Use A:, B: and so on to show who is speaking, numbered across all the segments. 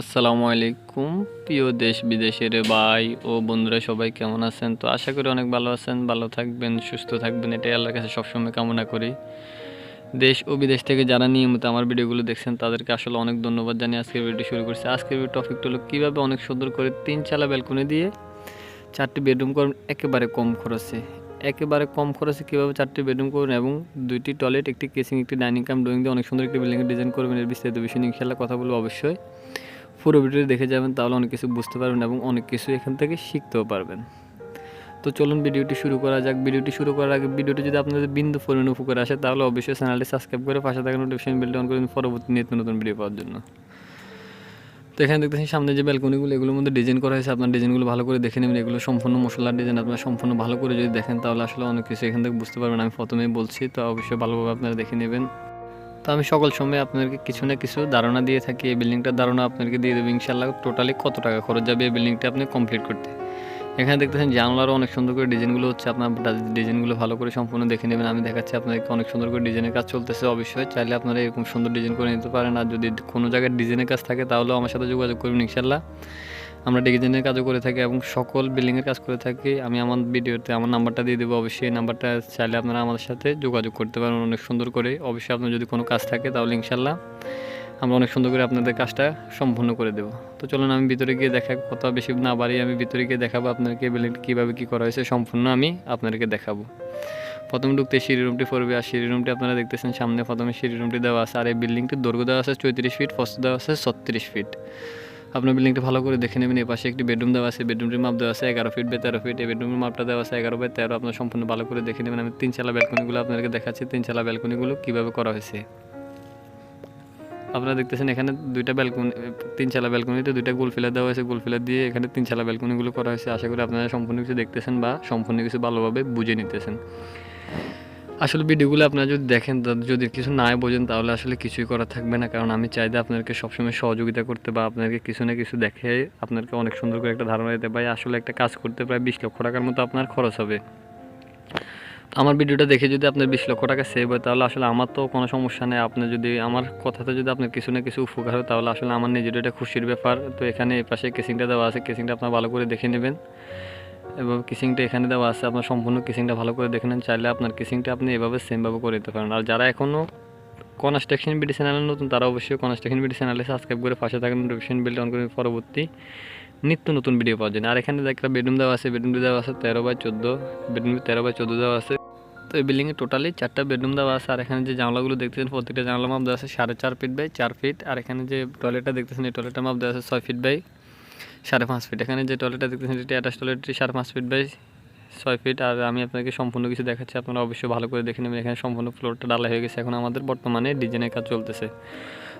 A: আসসালামু আলাইকুম। প্রিয় দেশ বিদেশের ভাই ও বন্ধুরা, সবাই কেমন আছেন? তো আশা করি অনেক ভালো আছেন, ভালো থাকবেন, সুস্থ থাকবেন। এটাই আল্লাহর কাছে সবসময় কামনা করি। দেশ ও বিদেশ থেকে যারা নিয়মিত আমার ভিডিওগুলো দেখছেন, তাদেরকে আসলে অনেক ধন্যবাদ জানিয়ে আজকের ভিডিও শুরু করছি। আজকের ভিডিও টপিকটা হলো কীভাবে অনেক সুন্দর করে তিন চালা ব্যালকনি দিয়ে চারটি বেডরুম করবেন একেবারে কম খরচে। একেবারে কম খরচে কীভাবে চারটি বেডরুম করবেন এবং দুইটি টয়লেট একটি কেসিং একটি ডাইনিং কাম ড্রয়িং দিয়ে অনেক সুন্দর একটি বিল্ডিংয়ের ডিজাইন করবেন, এর বিস্তারিত বিষয় নিয়ে ইনশাল্লাহ কথা বলব অবশ্যই। পুরো ভিডিওটি দেখে যাবেন, তাহলে অনেক কিছু বুঝতে পারবেন এবং অনেক কিছু এখান থেকে শিখতেও পারবেন। তো চলুন ভিডিওটি শুরু করা যাক। ভিডিওটি শুরু করার আগে ভিডিওটি যদি আপনাদের বিন্দু পরিমাণ উপকার আসে, তাহলে অবশ্যই চ্যানেলটি সাবস্ক্রাইব করে পাশে থাকা নোটিফিকেশন বেলটি অন করে দিন পরবর্তী নিত্য নতুন ভিডিও পাওয়ার জন্য। তো এখানে দেখতেছেন সামনে যে ব্যালকনিগুলো এগুলোর মধ্যে ডিজাইন করা হয়েছে। আপনার ডিজাইনগুলো ভালো করে দেখে নেবেন। এগুলো সম্পূর্ণ মশলার ডিজাইন আপনারা সম্পূর্ণ ভালো করে যদি দেখেন, তাহলে আসলে অনেক কিছু এখান থেকে বুঝতে পারবেন। আমি প্রথমেই বলছি, তো অবশ্যই ভালোভাবে আপনারা দেখে নেবেন। তো আমি সকল সময় আপনাদেরকে কিছু না কিছু ধারণা দিয়ে থাকি। এই বিল্ডিংটার ধারণা আপনাদেরকে দিয়ে দেবো ইনশাল্লাহ টোটালি কত টাকা খরচ যাবে এই বিল্ডিংটা আপনি কমপ্লিট করতে? এখানে দেখতেছেন জানলারও অনেক সুন্দর করে ডিজাইনগুলো হচ্ছে। আপনার ডিজাইনগুলো ভালো করে সম্পূর্ণ দেখে নেবেন। আমি দেখাচ্ছি আপনাদেরকে অনেক সুন্দর করে ডিজাইনের কাজ চলতেছে অবশ্যই। চাইলে আপনারা এরকম সুন্দর ডিজাইন করে নিতে পারেন। আর যদি কোনো জায়গায় ডিজাইনের কাজ থাকে, তাহলেও আমার সাথে যোগাযোগ করবেন ইনশাল্লাহ আমরা ডিজাইনের কাজও করে থাকি এবং সকল বিল্ডিংয়ের কাজ করে থাকি। আমি আমার ভিডিওতে আমার নাম্বারটা দিয়ে দেবো। অবশ্যই এই নাম্বারটা চাইলে আপনারা আমাদের সাথে যোগাযোগ করতে পারেন অনেক সুন্দর করে। অবশ্যই আপনার যদি কোনো কাজ থাকে তাহলে ইনশাল্লাহ আমরা অনেক সুন্দর করে আপনাদের কাজটা সম্পূর্ণ করে দেবো। তো চলুন আমি ভিতরে গিয়ে দেখা কথা বেশি না বাড়িয়ে আমি ভিতরে গিয়ে দেখাবো আপনাদেরকে বিল্ডিংটা কীভাবে কী করা হয়েছে। সম্পূর্ণ আমি আপনাদেরকে দেখাবো। প্রথম ঢুকতে সিঁড়ি রুমটি পড়বে। আর সিঁড়ি রুমটি আপনারা দেখতেছেন সামনে প্রথমে সিঁড়ি রুমটি দেওয়া আছে। আর এই বিল্ডিংটির দৈর্ঘ্য দেওয়া আছে চৌত্রিশ ফিট ফস্ত দেওয়া আছে ছত্রিশ ফিট। আপনার বিল্ডিংটা ভালো করে দেখে নেবেন, এই পাশে একটি বেডরুম দেওয়া আছে বেডরুমটির মাপ দেওয়া আছে, এগারো ফিট বাই তেরো ফিট, এই বেডরুমের মাপটা দেওয়া আছে এগারো বাই তেরো, আপনার সম্পূর্ণ ভালো করে দেখে নেবেন। আমি তিন চালা ব্যালকনিগুলো আপনাদেরকে দেখাচ্ছি, তিন চালা ব্যালকনিগুলো কীভাবে করা হয়েছে। আপনারা দেখতেছেন এখানে দুইটা ব্যালকনি, তিন চালা ব্যালকনিতে দুইটা গোল ফিলার দেওয়া হয়েছে, গোল ফিলার দিয়ে এখানে তিন চালা ব্যালকনিগুলো করা হয়েছে। আশা করি আপনারা সম্পূর্ণ কিছু দেখতেছেন বা সম্পূর্ণ কিছু ভালোভাবে বুঝে নিতেছেন। আসলে ভিডিওগুলো আপনারা যদি দেখেন যদি কিছু না বোঝেন, তাহলে আসলে কিছুই করা থাকবে না। কারণ আমি চাই যে আপনাদেরকে সবসময় সহযোগিতা করতে বা আপনাদেরকে কিছু না কিছু দেখে আপনাদেরকে অনেক সুন্দর করে একটা ধারণা দিতে পারি। আসলে একটা কাজ করতে প্রায় বিশ লক্ষ টাকার মতো আপনার খরচ হবে। আমার ভিডিওটা দেখে যদি আপনার বিশ লক্ষ টাকা সেভ হয়, তাহলে আসলে আমার তো কোনো সমস্যা নেই। আপনি যদি আমার কথাতে যদি আপনার কিছু না কিছু উপকার হয়, তাহলে আসলে আমার নিজের এটা খুশির ব্যাপার। তো এখানে এই পাশে কেসিংটা দেওয়া আছে। কেসিংটা আপনার ভালো করে দেখে নেবেন। এবং কিসিংটা এখানে দেওয়া আছে, আপনার সম্পূর্ণ কিসিংটা ভালো করে দেখে নেন, চাইলে আপনার কিসিংটা আপনি এভাবে সেমভাবে করে দিতে পারেন। আর যারা এখনও কনস্ট্রাকশন বিডি চ্যানেলে নতুন, তারা অবশ্যই কনস্ট্রাকশন বিডি চ্যানেলে সাবস্ক্রাইব করে পাশে থাকেন নোটিফিকেশন বিল অন করে পরবর্তী নিত্য নতুন ভিডিও পাওয়ার জন্য। আর এখানে একটা বেডরুম দেওয়া আছে বেডরুমটি দেওয়া আছে তেরো বাই চোদ্দ বেডরুম তেরো বাই চোদ্দ দেওয়া আছে। তো এই বিল্ডিংয়ে টোটালি চারটা বেডরুম দেওয়া আছে, আর এখানে যে জানলাগুলো দেখতেছেন, প্রত্যেকটা জানলা মাপ দেওয়া আছে সাড়ে চার ফিট বাই চার ফিট আর এখানে যে টয়লেটটা দেখতেছেন, এই টয়লেটের মাপ দেওয়া আছে ছয় ফিট বাই সাড়ে পাঁচ ফিট এখানে যে টয়লেটটা দেখতেছেন এটি অ্যাটাচ টয়লেটটি সাড়ে পাঁচ ফিট বাই ছয় ফিট আর আমি আপনাকে সম্পূর্ণ কিছু দেখাচ্ছি, আপনারা অবশ্যই ভালো করে দেখে নেবেন। এখানে সম্পূর্ণ ফ্লোরটা ডালা হয়ে গেছে। এখন আমাদের বর্তমানে ডিজাইনের কাজ চলতেছে।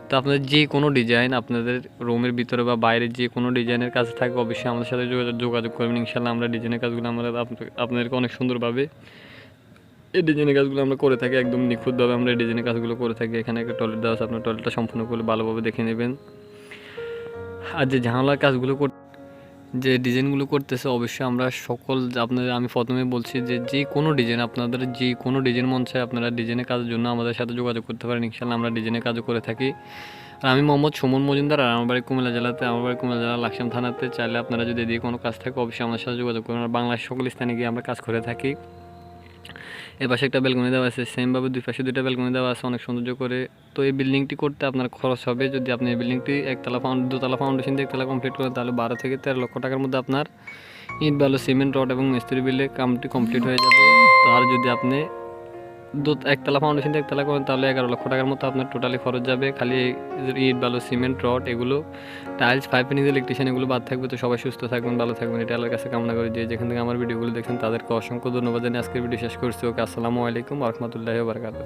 A: তো আপনাদের যে কোনো ডিজাইন আপনাদের রুমের ভিতরে বা বাইরে যে কোনো ডিজাইনের কাজ থাকে অবশ্যই আমাদের সাথে যোগাযোগ করবেন। ইনশাল্লাহ আমরা ডিজাইনের কাজগুলো আমরা আপনাদেরকে অনেক সুন্দরভাবে এই ডিজাইনের কাজগুলো আমরা করে থাকি, একদম নিখুঁতভাবে আমরা এই ডিজাইনের কাজগুলো করে থাকি। এখানে একটা টয়লেট দেওয়া আছে, আপনার টয়লেটটা সম্পূর্ণ করে ভালোভাবে দেখে নেবেন। আর যে জানালার কাজগুলো কর যে ডিজাইনগুলো করতেছে, অবশ্যই আমরা সকল আপনাদের, আমি প্রথমে বলছি যে যে কোনো ডিজাইন আপনাদের, যে কোনো ডিজাইন মন চায় আপনারা ডিজাইনের কাজের জন্য আমাদের সাথে যোগাযোগ করতে পারেন। ইনশাল্লাহ আমরা ডিজাইনের কাজও করে থাকি। আর আমি মোহাম্মদ সুমন মজুমদার, আর আমার বাড়ি কুমিল্লা জেলাতে, আমার বাড়ি কুমিল্লা জেলা লাকসাম থানাতে। চাইলে আপনারা যদি এদিকে কোনো কাজ থাকে, অবশ্যই আমাদের সাথে যোগাযোগ করেন। আর বাংলার সকল স্থানে গিয়ে আমরা কাজ করে থাকি। এর পাশে একটা ব্যালকনি দেওয়া আছে সেমভাবে দুই পাশে দুইটা ব্যালকনি দেওয়া আছে, অনেক সৌন্দর্য করে। তো এই বিল্ডিংটি করতে আপনার খরচ হবে, যদি আপনি এই বিল্ডিংটি একতলা ফাউন্ড দোতলা ফাউন্ডেশন দিয়ে একতলা কমপ্লিট করেন, তাহলে বারো থেকে তেরো লক্ষ টাকার মধ্যে আপনার ইট, বালু সিমেন্ট রড এবং মিস্ত্রি বিলে কামটি কমপ্লিট হয়ে যাবে। আর যদি আপনি দু একতলা ফাউন্ডেশন একতলা করেন তাহলে এগারো লক্ষ টাকার মতো আপনার টোটালি খরচ যাবে। খালি ইট ভালো সিমেন্ট রড এগুলো টাইলস পাইপ নিজে ইলেকট্রিশিয়ান এগুলো বাদ থাকবে তো সবাই সুস্থ থাকবেন, ভালো থাকবেন। এটা আল্লাহর কাছে কামনা করি যে যেখান থেকে আমার ভিডিওগুলো দেখেন তাদেরকে অসংখ্য ধন্যবাদ। জানিয়ে আজকের ভিডিও শেষ করছি। ওকে, আসসালামু আলাইকুম রহমতুল্লাহ বারকাত